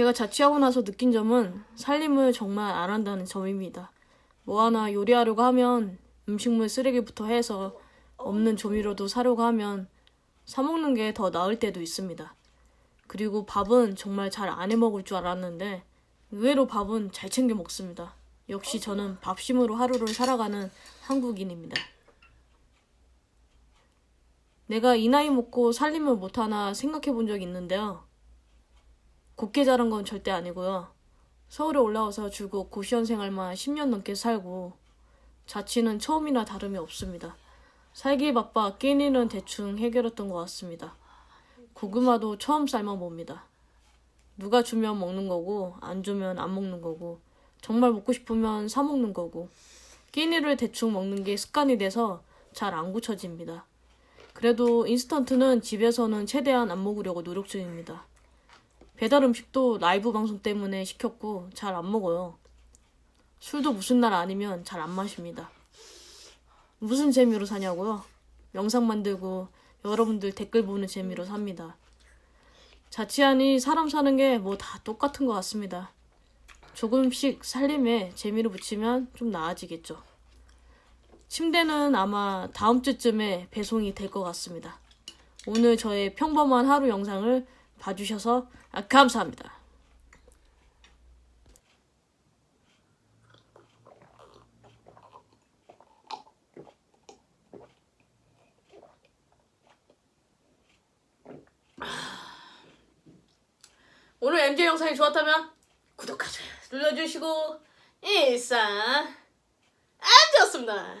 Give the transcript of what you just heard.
제가 자취하고 나서 느낀 점은 살림을 정말 안 한다는 점입니다. 뭐 하나 요리하려고 하면 음식물 쓰레기부터 해서 없는 조미료도 사려고 하면 사먹는 게 더 나을 때도 있습니다. 그리고 밥은 정말 잘 안 해 먹을 줄 알았는데 의외로 밥은 잘 챙겨 먹습니다. 역시 저는 밥심으로 하루를 살아가는 한국인입니다. 내가 이 나이 먹고 살림을 못하나 생각해 본 적이 있는데요. 곱게 자란 건 절대 아니고요. 서울에 올라와서 줄곧 고시원 생활만 10년 넘게 살고 자취는 처음이나 다름이 없습니다. 살기 바빠 끼는 일은 대충 해결했던 것 같습니다. 고구마도 처음 삶아 봅니다. 누가 주면 먹는 거고 안 주면 안 먹는 거고 정말 먹고 싶으면 사 먹는 거고 끼니를 대충 먹는 게 습관이 돼서 잘 안 고쳐집니다. 그래도 인스턴트는 집에서는 최대한 안 먹으려고 노력 중입니다. 배달 음식도 라이브 방송 때문에 시켰고 잘 안 먹어요. 술도 무슨 날 아니면 잘 안 마십니다. 무슨 재미로 사냐고요? 영상 만들고 여러분들 댓글 보는 재미로 삽니다. 자취하니 사람 사는 게 뭐 다 똑같은 것 같습니다. 조금씩 살림에 재미를 붙이면 좀 나아지겠죠. 침대는 아마 다음 주쯤에 배송이 될 것 같습니다. 오늘 저의 평범한 하루 영상을 봐주셔서 아, 감사합니다. 오늘 MJ 영상이 좋았다면 구독하기 눌러주시고 인사 안 좋습니다.